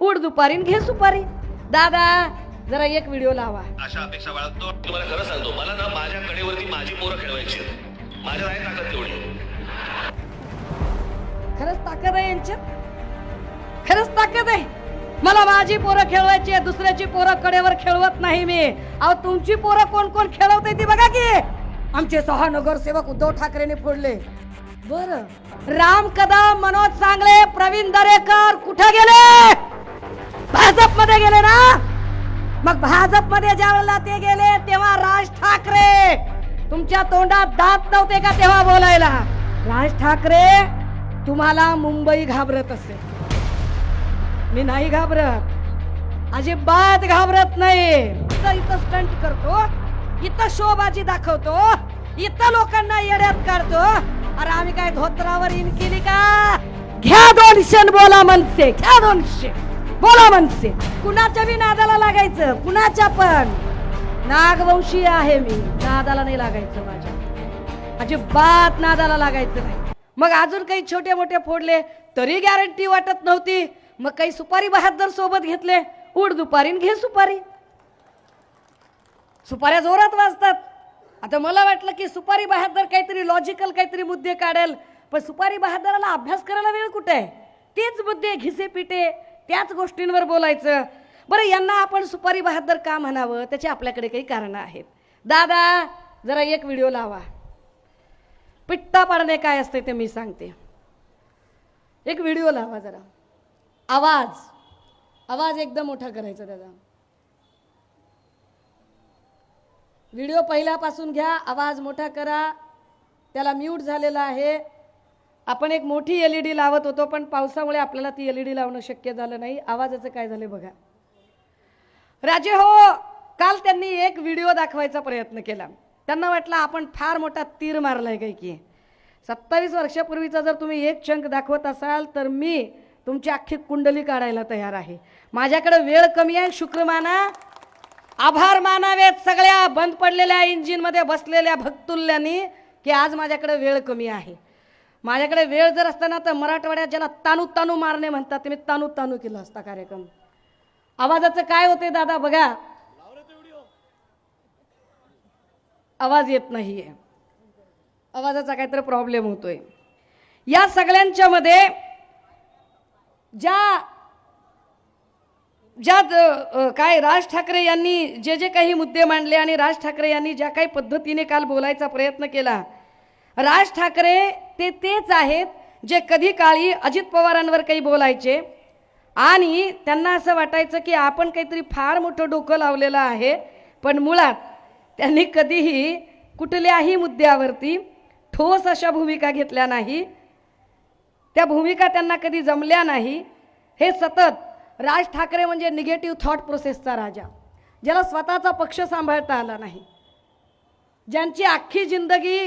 उड दुपारी न घे सुपारी. दादा जरा एक व्हिडिओ लावा. अशा अपेक्षा बाळगतो. तुम्हाला खरं सांगतो मला ना माझ्या कडेवरती माझी पोरं खेळवायची आहेत. माझ्या आहे ताकद तेवढी खरंच ताकद आहे यांच्यात? खरंच ताकद आहे. मला माझी पोरं खेळवायची आहे दुसऱ्याची पोरं कडेवर खेळवत नाही मी. अहो तुमची पोरं कोण कोण खेळवते ती बघा की. आमचे सहा नगरसेवक उद्धव ठाकरेने फोडले. बर. राम कदम मनोज सांगले प्रवीण दरेकर कुठे गेले? भाजपमध्ये गेले ना? मग भाजपमध्ये ज्या वेळेला ते गेले तेव्हा राज ठाकरे तुमच्या तोंडात दात नव्हते का तेव्हा बोलायला? राज ठाकरे तुम्हाला मुंबई घाबरत असे मी नाही घाबरत. अजिबात घाबरत नाही. इथं इथं स्टंट करतो इथं शोबाजी दाखवतो इथं लोकांना येड्यात काढतो. अरे आम्ही काय धोत्रावर इन केली का? घ्या दोनशे बोला मनसे घ्या दोनशे. बोला म्हणते कुणाच्या बी नादाला लागायचं? कुणाच्या पण? नागवंशी आहे मी. नादाला नाही लागायचं माझ्या. अजिबात नादाला लागायचं नाही. मग अजून काही छोटे मोठे फोडले तरी गॅरंटी वाटत नव्हती. मग काही सुपारी बहादर सोबत घेतले. उड दुपारी घे सुपारी. सुपाऱ्या जोरात वाजतात. आता मला वाटलं की सुपारी बहादर काहीतरी लॉजिकल काहीतरी मुद्दे काढेल. पण सुपारी बहादराला अभ्यास करायला वेळ कुठे? आहे तेच मुद्दे घिसे पिटे त्याच गोष्टींवर बोलायचं. बरं यांना आपण सुपारी बहादर का म्हणावं? त्याची आपल्याकडे काही कारणं आहेत. दादा जरा एक व्हिडिओ लावा. पिट्टा पाडणे काय असते ते मी सांगते. एक व्हिडिओ लावा जरा. आवाज. आवाज एकदम मोठा करायचा दादा. व्हिडिओ पहिल्यापासून घ्या आवाज मोठा करा. त्याला म्यूट झालेला आहे. आपण एक मोठी एल ई डी लावत होतो पण पावसामुळे आपल्याला ती एल ई डी लावणं शक्य झालं नाही. आवाजाचं काय झालं बघा. राजे हो काल त्यांनी एक व्हिडिओ दाखवायचा प्रयत्न केला. त्यांना वाटलं आपण फार मोठा तीर मारलाय काही की. सत्तावीस वर्षापूर्वीचा जर तुम्ही एक शंख दाखवत असाल तर मी तुमची अख्खी कुंडली काढायला तयार आहे. माझ्याकडे वेळ कमी आहे शुक्र माना. आभार मानावेत सगळ्या बंद पडलेल्या इंजिनमध्ये बसलेल्या भक्तुल्यांनी की आज माझ्याकडे वेळ कमी आहे. माझ्याकडे वेळ जर असताना तर मराठवाड्यात ज्याला तानू तानू मारणे म्हणतात ते मी तानू तानू केला असता कार्यक्रम. आवाजाचं काय होते दादा बघा. आवाज येत नाहीये. आवाजाचा काहीतरी प्रॉब्लेम होतोय. या सगळ्यांच्या मध्ये ज्या ज्या काय राज ठाकरे यांनी जे जे काही मुद्दे मांडले आणि राज ठाकरे यांनी ज्या काही पद्धतीने काल बोलायचा प्रयत्न केला राज ठाकरे ते तेच आहेत जे कधी काळी अजित पवारांवर काही बोलायचे. आणि त्यांना असं वाटायचं की आपण काहीतरी फार मोठं डोकं लावलेलं आहे. पण मुळात त्यांनी कधीही कुठल्याही मुद्द्यावरती ठोस अशा भूमिका घेतल्या नाही. त्या भूमिका त्यांना कधी जमल्या नाही. हे सतत राज ठाकरे म्हणजे निगेटिव्ह थॉट प्रोसेसचा राजा ज्याला स्वतःचा पक्ष सांभाळता आला नाही. ज्यांची अख्खी जिंदगी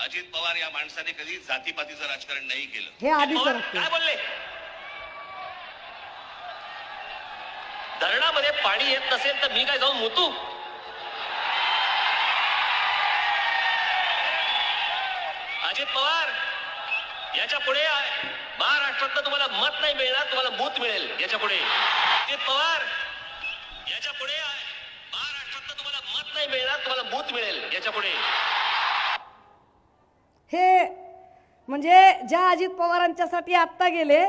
अजित पवार या माणसाने कधी जातीपातीचं राजकारण नाही केलं. हे पवार वाक्य. काय बोलले? धरणामध्ये पाणी येत नसेल तर मी काय जाऊन मुतू? अजित पवार याच्यापुढे महाराष्ट्रात तुम्हाला मत नाही मिळणार तुम्हाला बूथ मिळेल याच्यापुढे. अजित पवार याच्यापुढे महाराष्ट्रात तुम्हाला मत नाही मिळणार तुम्हाला बूथ मिळेल याच्यापुढे. हे म्हणजे ज्या अजित पवारांच्यासाठी आत्ता गेले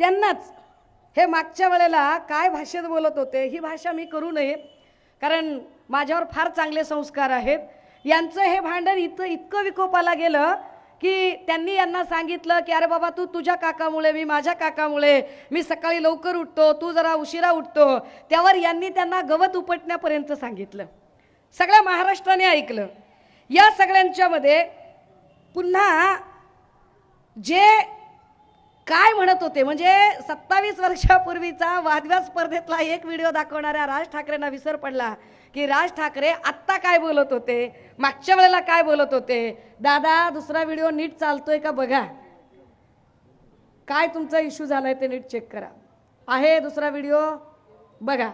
त्यांनाच हे मागच्या वेळेला काय भाषेत बोलत होते ही भाषा मी करू नये. कारण माझ्यावर फार चांगले संस्कार आहेत. यांचं हे भांडण इथं इतकं विकोपाला गेलं की त्यांनी यांना सांगितलं की अरे बाबा तू तुझ्या काकामुळे मी माझ्या काकामुळे मी सकाळी लवकर उठतो तू जरा उशिरा उठतो. त्यावर यांनी त्यांना गवत उपटण्यापर्यंत सांगितलं. सगळ्या महाराष्ट्राने ऐकलं. या सगळ्यांच्यामध्ये पुन्हा जे काय म्हणत होते म्हणजे सत्तावीस वर्षापूर्वीचा वादव्या स्पर्धेतला एक व्हिडिओ दाखवणाऱ्या राज ठाकरेंना विसर पडला की राज ठाकरे आत्ता काय बोलत होते मागच्या वेळेला काय बोलत होते दादा दुसरा व्हिडिओ नीट चालतोय का बघा. काय तुमचा इश्यू झालाय ते नीट चेक करा. आहे दुसरा व्हिडिओ बघा.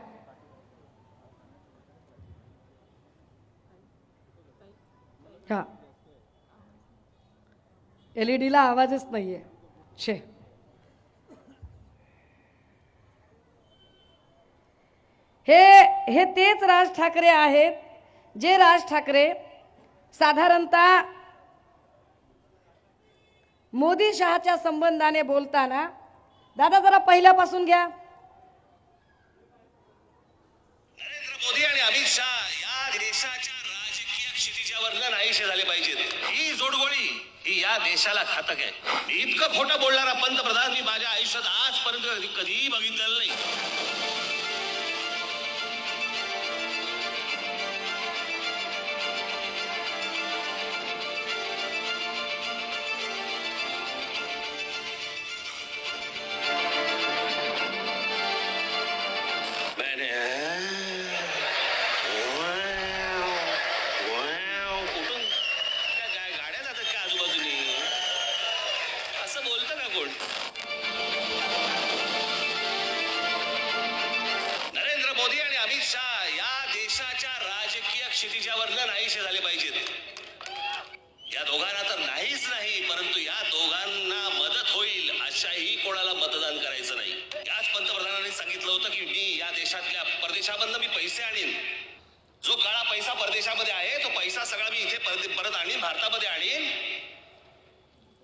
हा. एलईडीला आवाजच नाहीये. छे. हे हे तेच राज ठाकरे आहेत जे राज ठाकरे साधारणतः मोदी शहाच्या संबंधाने बोलताना दादा जरा पहिल्यापासून घ्या. नरेंद्र मोदी आणि अमित शहा या देशाच्या राजकीय क्षितिजावर नाहीसे झाले पाहिजेत. ही जोडगोळी ही या देशाला घातक आहे. इतकं खोटं बोलणारा पंतप्रधान मी माझ्या आयुष्यात आजपर्यंत कधी- कधीही बघितलेलं नाही. अमित शहा या देशाच्या राजकीय क्षितिजावर नाहीसे झाले पाहिजेत. या दोघांना तर नाहीच नाही परंतु या दोघांना मदत होईल अशाही कोणाला मतदान करायचं नाही. याच पंतप्रधानांनी सांगितलं होतं की मी या देशातल्या परदेशामधनं मी पैसे आणीन. जो काळा पैसा परदेशामध्ये आहे तो पैसा सगळा मी इथे परत परत आणीन भारतामध्ये आणीन.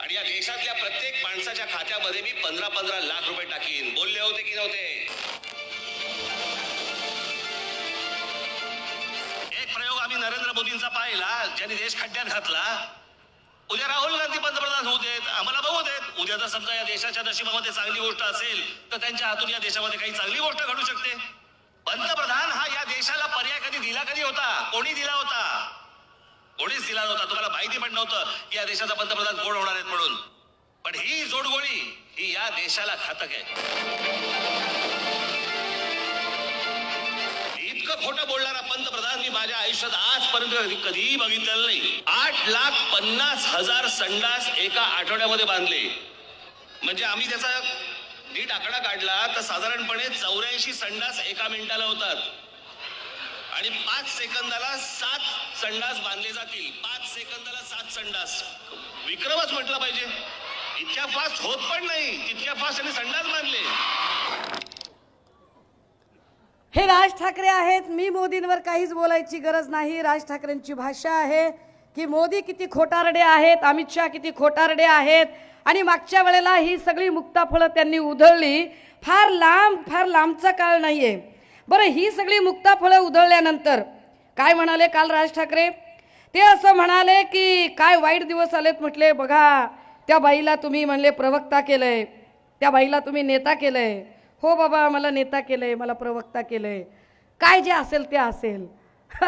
आणि या देशातल्या प्रत्येक माणसाच्या खात्यामध्ये मी पंधरा पंधरा लाख रुपये टाकीन. बोलले होते की नव्हते? नरेंद्र मोदींचा पाहिला ज्यांनी देश खड्ड्यात घातला उद्या राहुल गांधी पंतप्रधान होऊ देत आम्हाला बघू देत. उद्या जर समजा या देशाच्या नशिबामध्ये चांगली गोष्ट असेल तर त्यांच्या हातून या देशामध्ये काही चांगली गोष्ट घडू शकते. पंतप्रधान हा या देशाला पर्याय कधी दिला कधी होता? कोणी दिला होता? कोणीच दिला नव्हता. तुम्हाला माहिती पण नव्हतं की या देशाचा पंतप्रधान कोण होणार आहेत म्हणून. पण ही जोडगोळी ही या देशाला घातक आहे. इतकं खोटं बोलणारा पंतप्रधान मी माझ्या आयुष्यात आजपर्यंत कधी- कधीही बघितलेलं नाही. आठ लाख पन्नास हजार संडास एका आठवड्यामध्ये बांधले. म्हणजे आम्ही त्याचा नीट आकडा काढला तर साधारणपणे चौऱ्याऐंशी संडास एका मिनिटाला होतात. आणि पाच सेकंदाला सात संडास बांधले जातील. पाच सेकंदाला सात संडास. विक्रमच म्हटलं पाहिजे. इतक्या फास्ट होत पण नाही. तितक्या फास्ट आणि संडास बांधले. हे राज ठाकरे आहेत. मी मोदींवर काहीच बोलायची गरज नाही. राज ठाकरेंची भाषा आहे की मोदी किती खोटारडे आहेत अमित शहा किती खोटारडे आहेत. आणि मागच्या वेळेला ही सगळी मुक्ताफळं त्यांनी उधळली. फार लांब फार लांबचा काळ नाहीये. बरं ही सगळी मुक्ताफळं उधळल्यानंतर काय म्हणाले काल राज ठाकरे? ते असं म्हणाले की काय वाईट दिवस आलेत म्हटले. बघा त्या बाईला तुम्ही म्हणले प्रवक्ता केलंय. त्या बाईला तुम्ही नेता केलंय. हो बाबा मला नेता केलं आहे मला प्रवक्ता केलं आहे काय जे असेल ते असेल.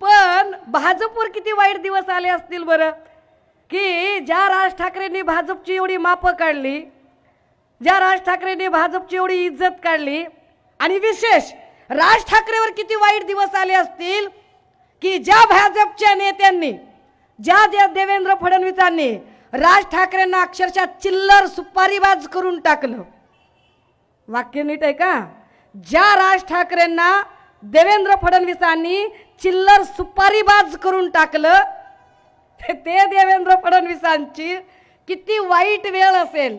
पण भाजपवर किती वाईट दिवस आले असतील बरं? की ज्या राज ठाकरेंनी भाजपची एवढी मापं काढली ज्या राज ठाकरेंनी भाजपची एवढी इज्जत काढली आणि विशेष राज ठाकरेवर किती वाईट दिवस आले असतील की ज्या भाजपच्या नेत्यांनी ज्या ज्या देवेंद्र फडणवीसांनी राज ठाकरेंना अक्षरशः चिल्लर सुपारीबाज करून टाकलं. वाक्य नीट आहे का? ज्या राज ठाकरेंना देवेंद्र फडणवीसांनी चिल्लर सुपारीबाज करून टाकलं ते- ते देवेंद्र फडणवीसांची किती वाईट वेळ असेल.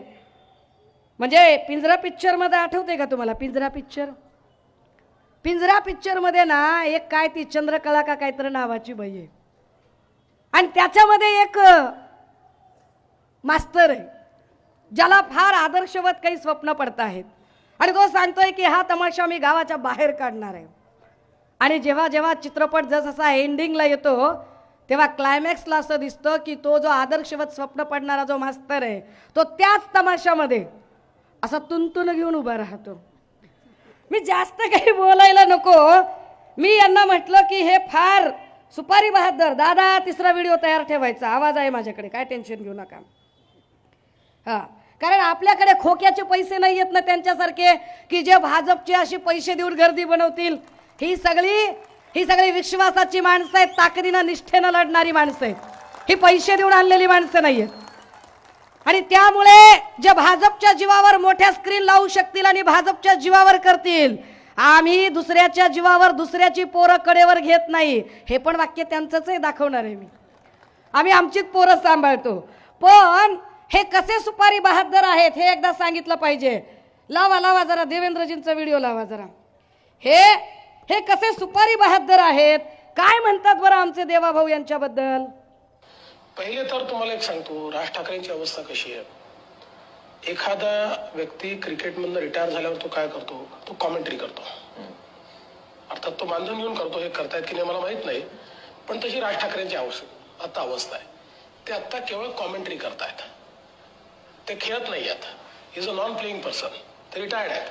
म्हणजे पिंजरा पिक्चरमध्ये आठवते का तुम्हाला? पिंजरा पिक्चर? पिंजरा पिक्चरमध्ये ना एक काय ती चंद्रकला का काहीतरी नावाची बाई आहे. आणि त्याच्यामध्ये एक मास्तर आहे ज्याला फार आदर्शवत काही स्वप्न पडत आहेत आणि तो सांगतोय की हा तमाशा मी गावाच्या बाहेर काढणार आहे. आणि जेव्हा जेव्हा चित्रपट जसा एंडिंगला येतो तेव्हा क्लायमॅक्सला असं दिसतं की तो जो आदर्शवत स्वप्न पडणारा जो मास्तर आहे तो त्याच तमाशामध्ये असा तुंतुन घेऊन उभा राहतो. मी जास्त काही बोलायला नको. मी यांना म्हटलं की हे फार सुपारी बहादर दादा तिसरा व्हिडिओ तयार ठेवायचा. आवाज आहे माझ्याकडे काय टेन्शन घेऊ नका. हां. कारण आपल्याकडे खोक्याचे पैसे नाही येत ना त्यांच्यासारखे की जे भाजपचे अशी पैसे देऊन गर्दी बनवतील. ही सगळी ही सगळी विश्वासाची माणसं आहेत ताकदीनं निष्ठेनं लढणारी माणसं आहेत. ही पैसे देऊन आणलेली माणसं नाही आहेत. आणि त्यामुळे जे भाजपच्या जीवावर मोठ्या स्क्रीन लावू शकतील आणि भाजपच्या जीवावर करतील आम्ही दुसऱ्याच्या जीवावर दुसऱ्याची पोरं कडेवर घेत नाही. हे पण वाक्य त्यांचंच आहे दाखवणार आहे मी. आम्ही आमचीच पोरं सांभाळतो. पण हे कसे सुपारी बहादर आहेत हे एकदा सांगितलं पाहिजे. लावा लावा जरा देवेंद्रजींचा व्हिडिओ लावा जरा. हे हे कसे सुपारी बहादर आहेत? काय म्हणतात बरं आमचे देवाभाऊ यांच्याबद्दल? पहिले तर तुम्हाला एक सांगतो राज ठाकरेंची अवस्था कशी आहे? एखादा व्यक्ती क्रिकेटमधनं रिटायर झाल्यावर तो काय करतो? तो कॉमेंट्री करतो. अर्थात तो मानधन घेऊन करतो हे करतायत की नाही मला माहीत नाही पण तशी राज ठाकरेंची आवश्यक आता अवस्था आहे. ते आता केवळ कॉमेंट्री करतायत. ते खेळत नाही आता. Is a non playing person ते रिटायर्ड आहेत.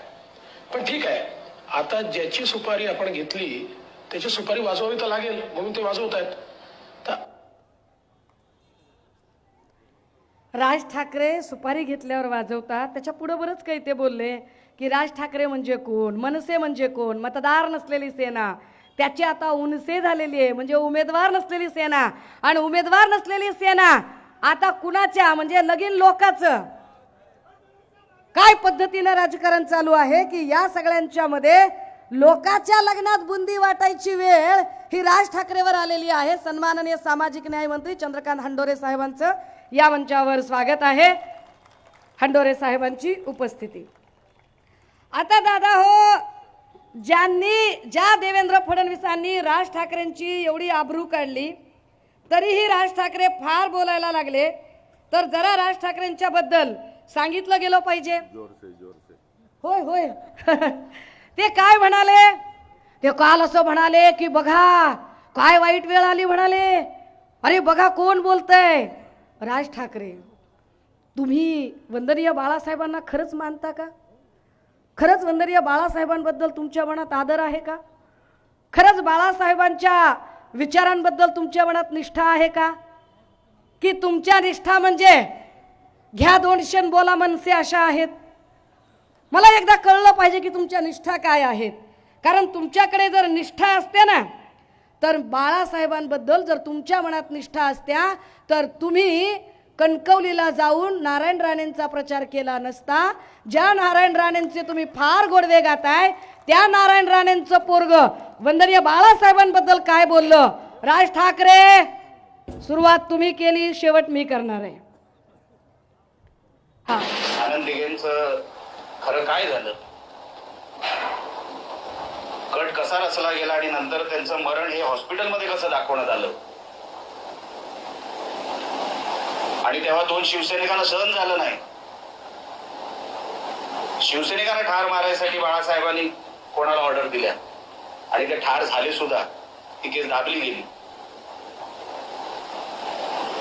पण ठीक आहे. आता ज्याची सुपारी आपण घेतली त्याची सुपारी वाजवावी तर लागेल म्हणून ते वाजवत आहेत. तर राज ठाकरे सुपारी घेतल्यावर वाजवतात. त्याच्या पुढं बरंच काही ते बोलले की राज ठाकरे म्हणजे कोण मनसे म्हणजे कोण मतदार नसलेली सेना. त्याची आता उनसे झालेली आहे म्हणजे उमेदवार नसलेली सेना. आणि उमेदवार नसलेली सेना आता कुणाच्या म्हणजे लगीन लोकाचं? काय पद्धतीनं राजकारण चालू आहे की या सगळ्यांच्या मध्ये लोकाच्या लग्नात बुंदी वाटायची वेळ ही राज ठाकरेवर आलेली आहे. सन्माननीय सामाजिक न्याय मंत्री चंद्रकांत हंडोरे साहेबांचं या मंचावर स्वागत आहे. हंडोरे साहेबांची उपस्थिती. आता दादा हो ज्यांनी ज्या देवेंद्र फडणवीसांनी राज ठाकरेंची एवढी आबरू काढली तरीही राज ठाकरे फार बोलायला लागले. तर जरा राज ठाकरेंच्या बद्दल सांगितलं गेलं पाहिजे. होय होय. ते काय म्हणाले? ते काल असं म्हणाले की बघा काय वाईट वेळ आली म्हणाले. अरे बघा कोण बोलतय? राज ठाकरे तुम्ही वंदनीय बाळासाहेबांना खरंच मानता का? खरंच वंदनीय बाळासाहेबांबद्दल तुमच्या मनात आदर आहे का? खरंच बाळासाहेबांच्या विचारांबद्दल तुमच्या मनात निष्ठा आहे का? की तुमच्या निष्ठा म्हणजे घ्या दोनशे बोला मनसे अशा आहेत. मला एकदा कळलं पाहिजे की तुमच्या निष्ठा काय आहेत. कारण तुमच्याकडे जर निष्ठा असते ना तर बाळासाहेबांबद्दल जर तुमच्या मनात निष्ठा असत्या तर तुम्ही कणकवलीला जाऊन नारायण राणेंचा प्रचार केला नसता. ज्या नारायण राणेंचे तुम्ही फार गोडवे गाताय त्या नारायण राणेंचं पोरग. वंदनीय बाळासाहेबांबद्दल काय बोललं? राज ठाकरे सुरुवात तुम्ही केली शेवट मी करणार आहे. हा. आनंद खरं काय झालं? कट कसा रचला गेला आणि नंतर त्यांचं मरण हे हॉस्पिटलमध्ये कसं दाखवण्यात आलं? आणि तेव्हा दोन शिवसैनिकांना सहन झालं नाही. शिवसैनिकांना ठार मारायसाठी बाळासाहेबांनी कोणाला ऑर्डर दिल्या? आणि ते ठार झाले सुद्धा ती केस दाबली गेली.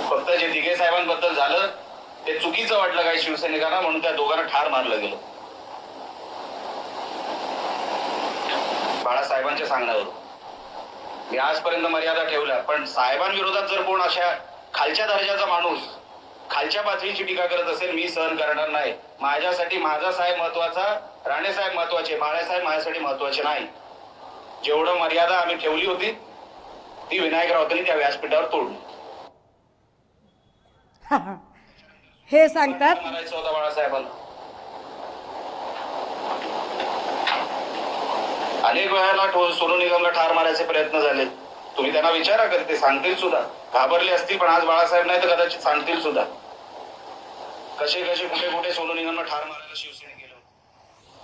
फक्त जे दिघे साहेबांबद्दल झालं ते चुकीचं वाटलं काही शिवसैनिकांना म्हणून त्या दोघांना ठार मारलं गेलं. बाळासाहेबांच्या सांगण्यावर मी आजपर्यंत मर्यादा ठेवल्या पण साहेबांविरोधात जर कोण अशा खालच्या दर्जाचा माणूस खालच्या पातळीची टीका करत असेल मी सहन करणार नाही. माझ्यासाठी माझा साहेब महत्त्वाचा राणे साहेब महत्त्वाचे बाळासाहेब माझ्यासाठी महत्त्वाचे नाही जेवढं मर्यादा आम्ही ठेवली होती ती विनायक राऊतांनी त्या व्यासपीठावर तोडली. हे सांगतात मारायचं होता बाळासाहेबांना. अनेक वेळाला सोनू निगमला ठार मारायचे प्रयत्न झाले. तुम्ही त्यांना विचारा कधी ते सांगतील सुद्धा. घाबरले असतील पण आज बाळासाहेब नाही तर कदाचित सांगतील सुद्धा. कसे कसे कुठे कुठे सोनू निगमला ठार मारायला शिवसेने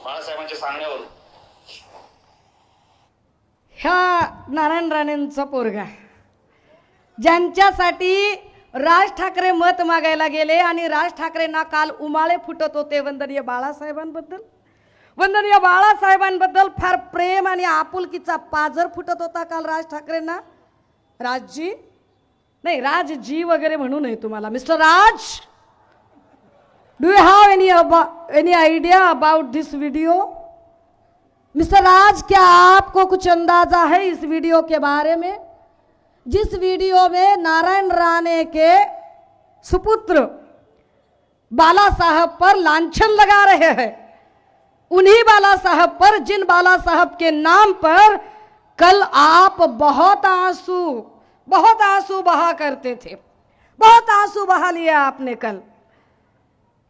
बाळासाहेबांच्या सांगण्यावरून. ह्या नारायण राणेंचा पोरगा ज्यांच्यासाठी राज ठाकरे मत मागायला गेले आणि राज ठाकरेंना काल उमाळे फुटत होते. वंदनीय बाळासाहेबांबद्दल. वंदनीय बाळासाहेबांबद्दल फार प्रेम आणि आपुलकीचा पाजर फुटत होता काल राज ठाकरेंना. राजजी? नाही राजजी वगैरे म्हणू नये तुम्हाला. Mister Raj! Do you have any any idea about this video mister Raj क्या आपको कुछ अंदाज़ा है इस वीडियो के बारे में? जिस वीडियो में नारायण राणे के सुपुत्र बाला साहब पर लांछन लगा रहे हैं, उन्हीं बाला साहब पर, जिन बाला साहब के नाम पर कल आप बहुत आँसू बहुत आँसू बहा करते थे। बहुत आँसू बहा लिया आपने कल।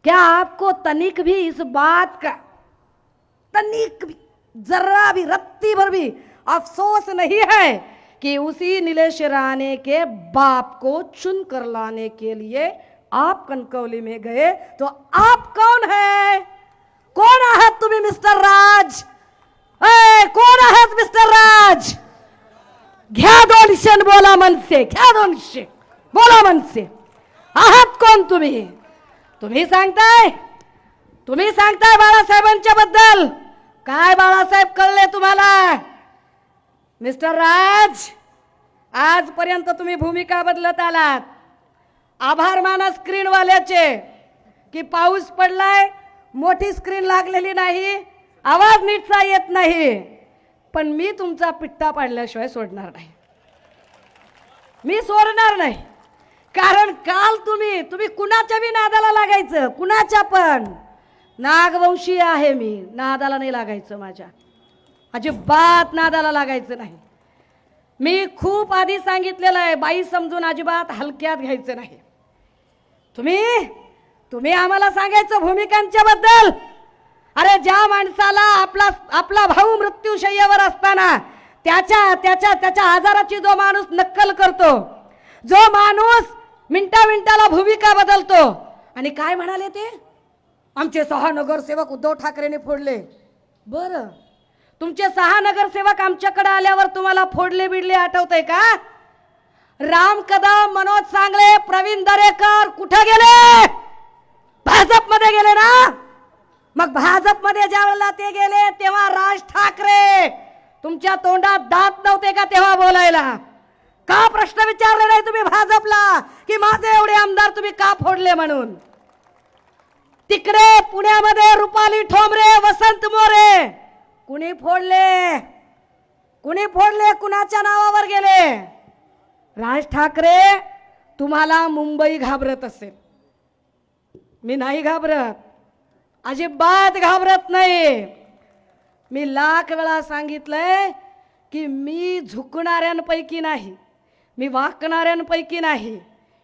क्या आपको तनिक भी इस बात का तनिक भी जरा भी रत्ती भर भी अफसोस नहीं है कि उसी नीलेश राणे के बाप को चुन कर लाने के लिए आप कनकौली में गए? तो आप कौन है? कौन आहात तुम्हें मिस्टर राज? ए, कोण आहात मिस्टर राज? घ्या बोला मनसे घ्या दोन बोला मनसे आहत कौन तुम्ही? तुम्ही सांगताय? तुम्ही सांगताय बाळासाहेबांच्या बद्दल? काय बाळासाहेब कळले तुम्हाला? मिस्टर राज आजपर्यंत तुम्ही भूमिका बदलत आलात. आभार माना स्क्रीनवाल्याचे की पाऊस पडलाय मोठी स्क्रीन लागलेली नाही आवाज नीटचा येत नाही. पण मी तुमचा पिट्टा पाडल्याशिवाय सोडणार नाही. मी सोडणार नाही. कारण काल तुम्ही तुम्ही कुणाच्या बी नादाला लागायचं? कुणाच्या पण? नागवंशी आहे मी. नादाला नाही लागायचं माझ्या. अजिबात नादाला लागायचं नाही. मी खूप आधी सांगितलेलं आहे बाई समजून अजिबात हलक्यात घ्यायचं नाही. तुम्ही तुम्ही आम्हाला सांगायचं भूमिकांच्या बद्दल अरे ज्या माणसाला आपला आपला भाऊ मृत्यूशय्यावर असताना त्याच्या त्याच्या त्याच्या आजाराची जो माणूस नक्कल करतो जो माणूस मिनटा मिनटाला भूमिका बदलतो. आणि काय म्हणाले ते? आमचे सहा नगरसेवक उद्धव ठाकरेने फोडले. बरं. तुमचे सहा नगरसेवक आमच्याकडे आल्यावर तुम्हाला फोडले बिडले आठवतंय का? राम कदम मनोज सांगले प्रवीण दरेकर कुठे गेले? भाजपमध्ये गेले ना? मग भाजपमध्ये ज्या वेळेला ते गेले तेव्हा राज ठाकरे तुमच्या तोंडात दात नव्हते का तेव्हा बोलायला? का प्रश्न विचारले नाही तुम्ही भाजपला? की माझे एवढे आमदार तुम्ही का फोडले म्हणून? तिकडे पुण्यामध्ये रुपाली ठोंबरे वसंत मोरे. कुणी फोडले? कुणी फोडले? कुणाच्या नावावर गेले? राज ठाकरे तुम्हाला मुंबई घाबरत असेल. मी नाही घाबरत. अजिबात घाबरत नाही. मी लाख वेळा सांगितलंय की मी झुकणाऱ्यांपैकी नाही. मी वाकणाऱ्यांपैकी नाही.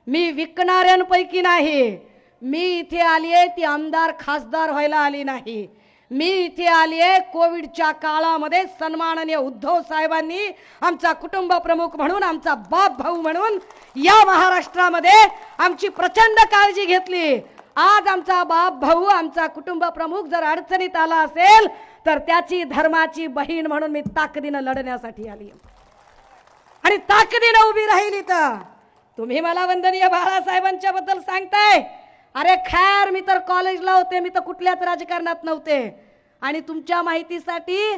मी विकणाऱ्यांपैकी नाही. मी इथे आली आहे ती आमदार खासदार व्हायला आली नाही. मी इथे आली आहे कोविडच्या काळामध्ये सन्माननीय उद्धव साहेबांनी आमचा कुटुंब प्रमुख म्हणून आमचा बाप भाऊ म्हणून या महाराष्ट्रामध्ये आमची प्रचंड काळजी घेतली. आज आमचा बाप भाऊ आमचा कुटुंब प्रमुख जर अडचणीत आला असेल तर त्याची धर्माची बहीण म्हणून मी ताकदीनं लढण्यासाठी आली आणि ताकदीनं उभी राहिली तर तुम्ही मला वंदनीय बाळासाहेबांच्या बद्दल सांगताय. अरे खैर मी तर कॉलेजला होते मी तर कुठल्याच राजकारणात नव्हते. आणि तुमच्या माहितीसाठी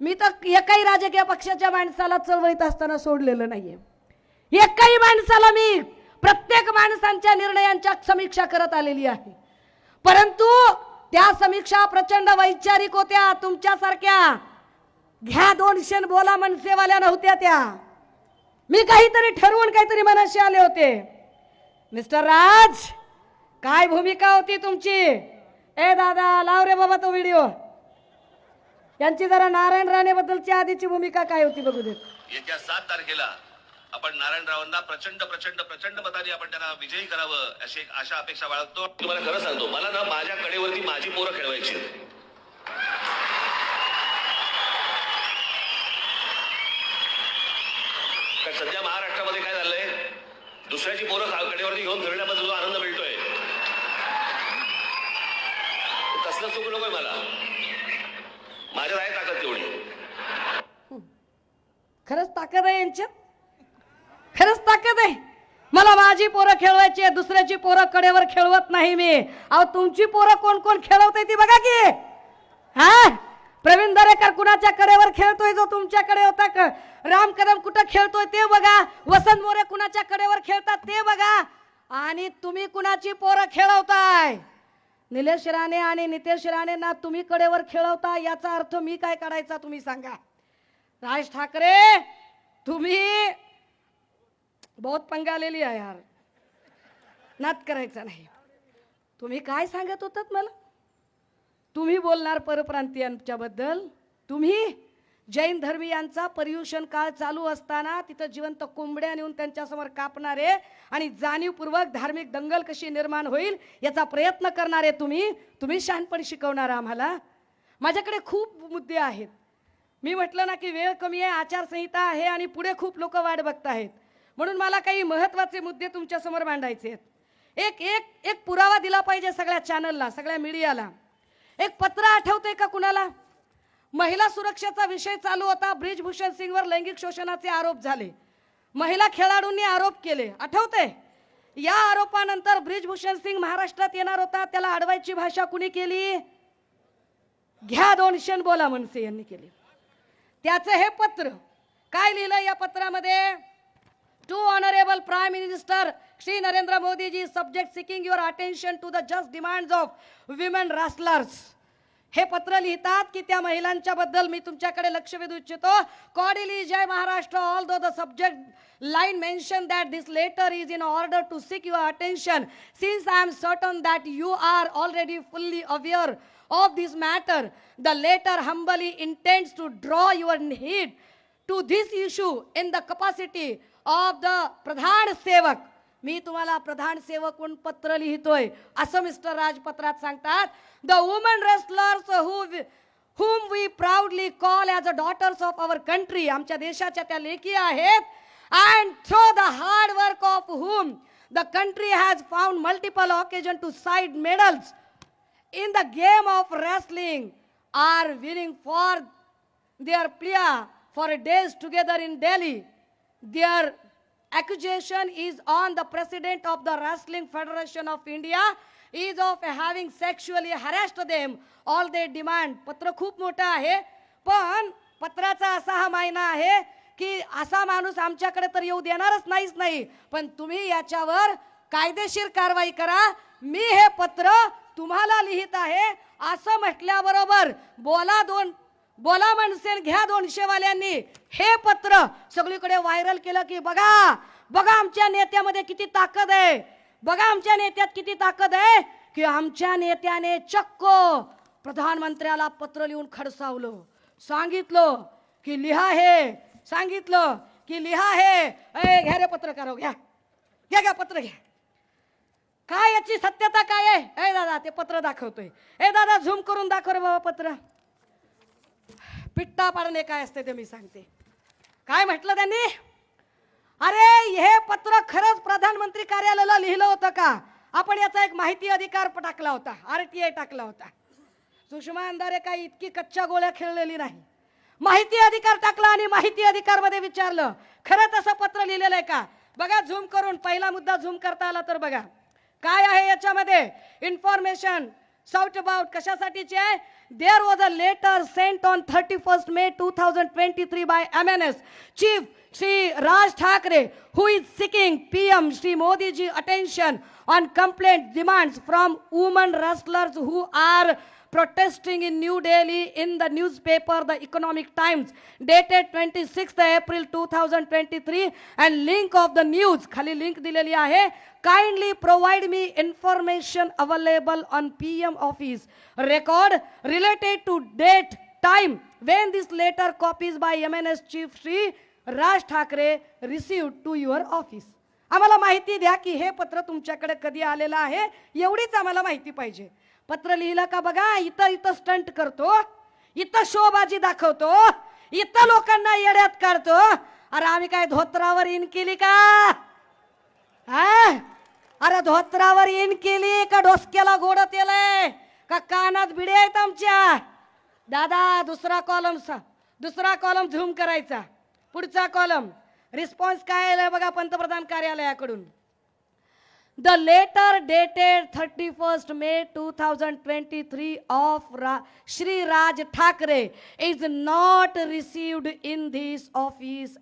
मी तर एकाही राजकीय पक्षाच्या माणसाला चळवळीत असताना सोडलेलं नाहीये. एकाही माणसाला मी प्रत्येक माणसांच्या निर्णयांच्या समीक्षा करत आलेली आहे. परंतु त्या समीक्षा प्रचंड वैचारिक होत्या तुमच्यासारख्या. घ्या दोन शेण बोला मनसेवाल्या नव्हत्या त्या. मी काहीतरी ठरवून काहीतरी मनाशी आले होते. मिस्टर राज काय भूमिका होती तुमची? ए दादा लाव रे बाबा तो व्हिडिओ. यांची जरा नारायण राणे बद्दलची आधीची भूमिका काय होती बघू देत. येत्या सात तारखेला आपण नारायणरावांना प्रचंड प्रचंड प्रचंड मताने आपण त्यांना विजयी करावं अशी एक आशा अपेक्षा बाळगतो. तुम्हाला खरं सांगतो मला ना माझ्या कडेवरती माझी पोरं खेळवायची कारण सध्या महाराष्ट्रामध्ये काय झालंय? दुसऱ्याची पोरं कडेवरती घेऊन फिरण्याबद्दल जो आनंद मिळतोय. तसलं सुख नकोय मला. माझ्यात आहे ताकद तेवढी. खरंच ताकद आहे यांच्यात? खरंच ताकद आहे. मला माझी पोरं खेळवायची आहे, दुसऱ्याची पोरं कडेवर खेळवत नाही मी. अहो तुमची पोरं कोण कोण खेळवते ती बघा की. हा? प्रवीण दरेकर कुणाच्या कडेवर खेळतोय जो तुमच्याकडे होता? क- राम कदम कुठं खेळतोय ते बघा. वसंत मोरे कुणाच्या कडेवर खेळतात ते बघा. आणि तुम्ही कुणाची पोरं खेळवताय? निलेश राणे आणि नितेश राणे ना तुम्ही कडेवर खेळवता याचा अर्थ मी काय काढायचा तुम्ही सांगा. राज ठाकरे तुम्ही बहुत पंगा आहे यार. नात करायचा नाही. तुम्ही काय सांगत होतात मला? तुम्ही बोलणार परप्रांतीयांच्याबद्दल? तुम्ही? जैन धर्मीयांचा पर्युषण काळ चालू असताना तिथं जिवंत कोंबड्या नेऊन त्यांच्यासमोर कापणारे आणि जाणीवपूर्वक धार्मिक दंगल कशी निर्माण होईल याचा प्रयत्न करणारे तुम्ही तुम्ही शहाणपण शिकवणार आम्हाला. माझ्याकडे खूप मुद्दे आहेत. मी म्हटलं ना की वेळ कमी आहे आचारसंहिता आहे आणि पुढे खूप लोक वाट बघत आहेत म्हणून मला काही महत्त्वाचे मुद्दे तुमच्यासमोर मांडायचे आहेत. एक एक एक पुरावा दिला पाहिजे सगळ्या चॅनलला सगळ्या मीडियाला एक पत्र आठवते का कुणाला? महिला सुरक्षेचा विषय चालू होता. ब्रिजभूषण सिंगवर लैंगिक शोषणाचे आरोप झाले. महिला खेळाडूंनी आरोप केले. आठवते या आरोपानंतर ब्रिजभूषण सिंग महाराष्ट्रात येणार होता. त्याला अडवायची भाषा कुणी केली? घ्या दोन बोला मनसे यांनी केली. त्याचं हे पत्र. काय लिहिलं या पत्रामध्ये? To honourable prime minister Shri Narendra Modiji subject seeking your attention to the just demands of women wrestlers हे पत्र लिहितात की त्या महिलांच्या बद्दल मी तुमच्याकडे लक्ष वेधू इच्छितो. Cordially Jai Maharashtra although the subject line mention that this letter is in order to seek your attention since I am certain that you are already fully aware of this matter the letter humbly intends to draw your heed to this issue in the capacity of the Pradhan Sevak मी तुम्हाला प्रधान सेवक म्हणून पत्र लिहितोय. असं mister राजपत्रात सांगतात. The woman wrestlers who whom we proudly call as a daughters of our country आमच्या देशाच्या त्या लेखी आहेत. And through the hard work of whom the country has found multiple occasion to side medals in the game of wrestling are winning for their player for days together in Delhi their accusation is on the president of the Wrestling Federation of India is of having sexually harassed them. All they demand. पत्र खूप मोठं आहे पण पत्राचा असा हा मायना आहे की असा माणूस आमच्याकडे तर येऊ देणारच नाहीच नाही पण तुम्ही याच्यावर कायदेशीर कारवाई करा मी हे पत्र तुम्हाला लिहित आहे असं म्हटल्याबरोबर बोला दोन बोला म्हणसेल घ्या दोनशे वाल्यांनी हे पत्र सगळीकडे व्हायरल केलं की बघा बघा आमच्या नेत्यामध्ये किती ताकद आहे. बघा आमच्या नेत्यात किती ताकद आहे की आमच्या नेत्याने चक्क प्रधानमंत्र्याला पत्र लिहून खडसावलं. सांगितलं की लिहा हे सांगितलं की लिहा हे. अय घ्या रे पत्रकार घ्या. घ्या घ्या पत्र घ्या. काय याची सत्यता काय आहे? अय दादा ते पत्र दाखवतोय. ए दादा झूम करून दाखव रे बाबा पत्र. पिट्टा पाडणे काय असते ते मी सांगते. काय म्हटलं त्यांनी? अरे हे पत्र खरंच प्रधानमंत्री कार्यालयाला लिहिलं होतं का? आपण याचा एक माहिती अधिकार टाकला होता आर टी आय टाकला होता. सुषमा अंधारे काही इतकी कच्च्या गोळ्या खेळलेली नाही. माहिती अधिकार टाकला आणि माहिती अधिकारमध्ये विचारलं. खरंच असं पत्र लिहिलेलं आहे का? बघा झूम करून पहिला मुद्दा झूम करता आला तर बघा. काय आहे याच्यामध्ये? Information साऊट अबाउट कशासाठीचे आहे there was a letter sent on thirty first May two thousand twenty three by M N S chief Shri Raj Thackeray who is seeking PM Shri Modi ji attention on complaint demands from women wrestlers who are protesting in New Delhi in the newspaper The Economic Times dated 26th April 2023 and link of the news खाली link दिलेली आहे kindly provide me information available on PM office record related to date time when this letter copies by MNS chief Shri Raj Thakre received to your office आम्हाला माहिती द्या की हे पत्र तुमच्याकडे कधी आलेलं आहे एवढीच आम्हाला माहिती पाहिजे पत्र लिहिलं का बघा? इथं इथं स्टंट करतो. इथं शोबाजी दाखवतो. इथं लोकांना येड्यात काढतो. अरे आम्ही काय धोत्रावर इन केली का? हा? अरे धोत्रावर इन केली का डोसक्याला गोड तेलय का कानात बिडे आहेत आमच्या? दादा दुसरा कॉलम दुसरा कॉलम झूम करायचा. पुढचा कॉलम रिस्पॉन्स काय आलाय बघा पंतप्रधान कार्यालयाकडून. The letter dated thirty first May two thousand twenty three of रा not received Thackeray is not at in office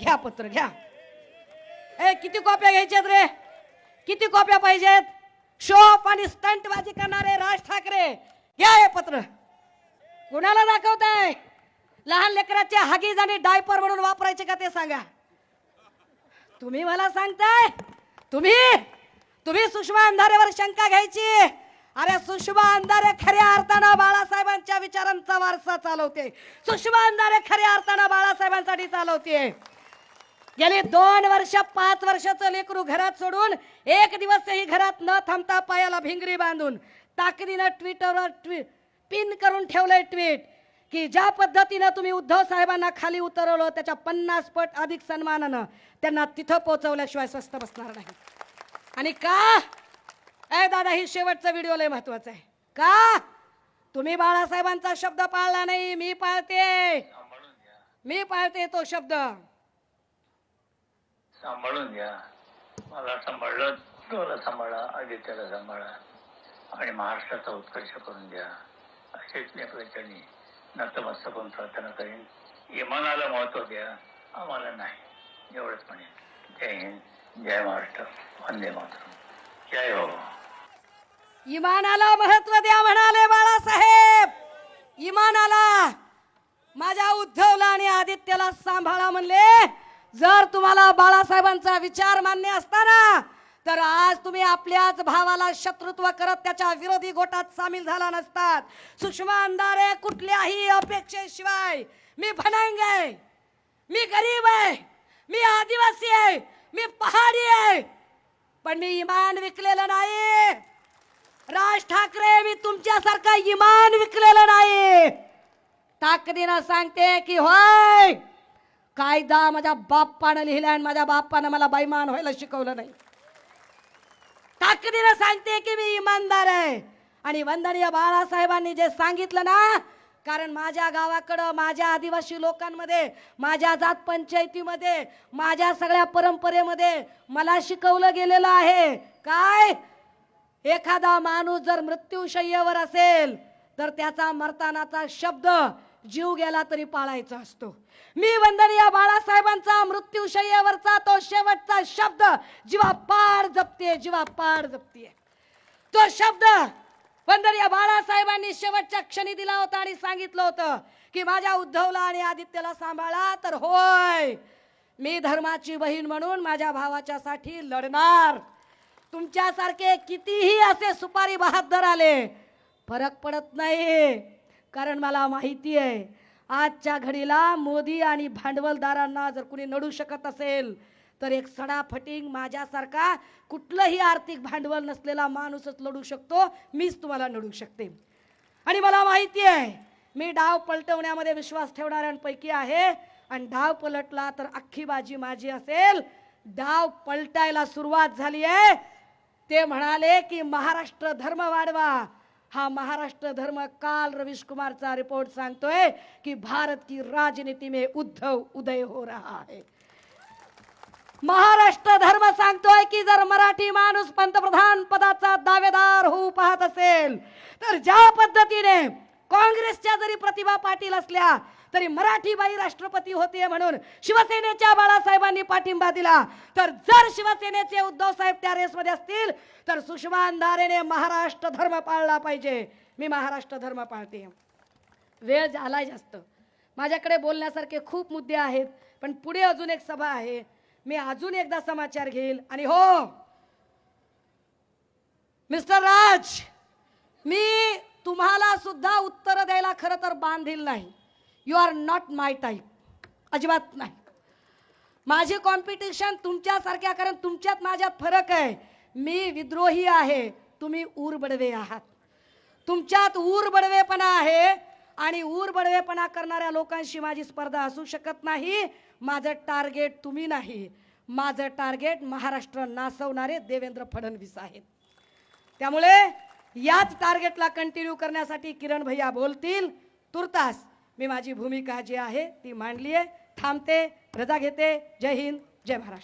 घ्या पत्र घ्या ए किती कॉप्या घ्यायच्यात रे? किती कॉप्या पाहिजेत? शॉप आणि स्टंटबाजी करणारे राज ठाकरे. घ्या हे पत्र. कुणाला दाखवताय? लहान लेकराचे हागीज आणि डायपर म्हणून वापरायचे का ते सांगा. तुम्ही मला सांगताय? तुम्ही तुम्ही सुषमा अंधारेवर शंका घ्यायची. अरे सुषमा अंधारे खऱ्या अर्थानं बाळासाहेबांच्या विचारांचा वारसा चालवते. सुषमा अंधारे खऱ्या अर्थानं बाळासाहेबांसाठी चालवते. गेली दोन वर्ष पाच वर्षाचं लेकरू घरात सोडून एक दिवसही घरात न थांबता पायाला भिंगरी बांधून ताकदीनं ट्विटरवर ट्वी पिन करून ठेवलंय ट्विट की ज्या पद्धतीनं तुम्ही उद्धव साहेबांना खाली उतरवलं त्याच्या पन्नास पट अधिक सन्मानानं त्यांना तिथं पोहोचवल्याशिवाय स्वस्त बसणार नाही. आणि का? ए दादा ही शेवटचा व्हिडिओ लय महत्त्वाचा आहे. का? तुम्ही बाळासाहेबांचा शब्द पाळला नाही मी पाळते. मी पाळते तो शब्द. सांभाळून घ्या. मला सांभाळलं तुला सांभाळा आदित्याला सांभाळा. आणि महाराष्ट्राचा उत्कर्ष करून द्या असेच मी नतमस्तकून प्रार्थना करीन इमानाला महत्त्व द्या. आम्हाला नाही. एवढंच म्हणेन. जय हिंद जय महाराष्ट्र. वंदे मातरम. जय हो. इमानाला महत्त्व द्या म्हणाले बाळासाहेब. इमानाला माझ्या उद्धवला आणि आदित्यला सांभाळा म्हणले. जर तुम्हाला बाळासाहेबांचा विचार मान्य असताना तर आज तुम्ही आपल्याच भावाला शत्रुत्व करत त्याच्या विरोधी गोटात सामील झाला नसतात. सुषमा अंधारे कुठल्याही अपेक्षेशिवाय मी भनांग आहे. मी गरीब आहे. मी आदिवासी आहे. मी पहाडी आहे. पण मी इमान विकलेलं नाही. राज ठाकरे मी तुमच्यासारखा इमान विकलेलं नाही. ताकदीनं सांगते की होय कायदा माझ्या बाप्पानं लिहिला आणि माझ्या बाप्पानं मला बैमान व्हायला शिकवलं नाही. ताकदीनं सांगते की मी इमानदार आहे. आणि वंदनीय बाळासाहेबांनी जे सांगितलं ना कारण माझ्या गावाकडं माझ्या आदिवासी लोकांमध्ये माझ्या जात पंचायतीमध्ये माझ्या सगळ्या परंपरेमध्ये मला शिकवलं गेलेलं आहे. काय? एखादा माणूस जर मृत्यूशय्येवर असेल तर त्याचा मरतानाचा शब्द जीव गेला तरी पाळायचा असतो. मी वंदनीय बाळासाहेबांचा मृत्यूशय्यावरचा तो शेवटचा शब्द जीवा पार जपते जीवा पार जपते तो शब्द वंदनीय बाळासाहेबांनी शेवटच्या क्षणी दिला होता आणि सांगितलं होतं की माझ्या उद्धवला आणि आदित्यला सांभाळा तर होय. मी धर्माची बहीण म्हणून माझ्या भावाच्या साठी लढणार. तुमच्यासारखे कितीही असे सुपारी बहादर आले फरक पडत नाही. कारण मला माहिती आहे आजच्या घडीला मोदी आणि भांडवलदारांना जर कुणी नडू शकत असेल तर एक सडाफटिंग माझ्यासारखा कुठलंही आर्थिक भांडवल नसलेला माणूसच लढू शकतो मीच तुम्हाला नडू शकते. आणि मला माहिती आहे मी डाव पलटवण्यामध्ये विश्वास ठेवणाऱ्यांपैकी आहे आणि डाव पलटला तर अख्खी बाजी माझी असेल. डाव पलटायला सुरुवात झाली आहे. ते म्हणाले की महाराष्ट्र धर्म वाढवा हा महाराष्ट्र धर्म काल रवीश कुमारचा रिपोर्ट सांगतोय की भारत की राजनीती में उद्धव उदय हो रहा है. महाराष्ट्र धर्म सांगतोय की जर मराठी माणूस पंतप्रधान पदाचा दावेदार होऊ पाहत असेल तर ज्या पद्धतीने काँग्रेसच्या जरी प्रतिभा पाटील असल्या तरी मराठी बाई राष्ट्रपती होते म्हणून शिवसेनेच्या बाळासाहेबांनी पाठिंबा दिला. तर जर शिवसेनेचे उद्धव साहेब त्या रेसमध्ये असतील तर सुषमा अंधारेने महाराष्ट्र धर्म पाळला पाहिजे. मी महाराष्ट्र धर्म पाळते. वेळ झालाय जास्त. माझ्याकडे बोलण्यासारखे खूप मुद्दे आहेत पण पुढे अजून एक सभा आहे. मी अजून एकदा समाचार घेईल आणि हो मिस्टर राज मी तुम्हाला सुद्धा उत्तर द्यायला खरं तर बांधील नाही. You are not my type अजिबात नाही. माझे कॉम्पिटिशन तुमच्यासारख्या कारण तुमच्यात माझ्यात फरक आहे. मी विद्रोही आहे. तुम्ही ऊर बडवे आहात. तुमच्यात ऊर बडवेपणा आहे आणि ऊर बडवेपणा करणाऱ्या लोकांशी माझी स्पर्धा असू शकत नाही. माझं टार्गेट तुम्ही नाही. माझं टार्गेट महाराष्ट्र नासवणारे देवेंद्र फडणवीस आहेत. त्यामुळे याच टार्गेटला कंटिन्यू करण्यासाठी किरण भैया बोलतील. तुर्तास मी माझी भूमिका जी आहे ती मांडली आहे थांबते. रजा घेते. जय हिंद. जय महाराष्ट्र.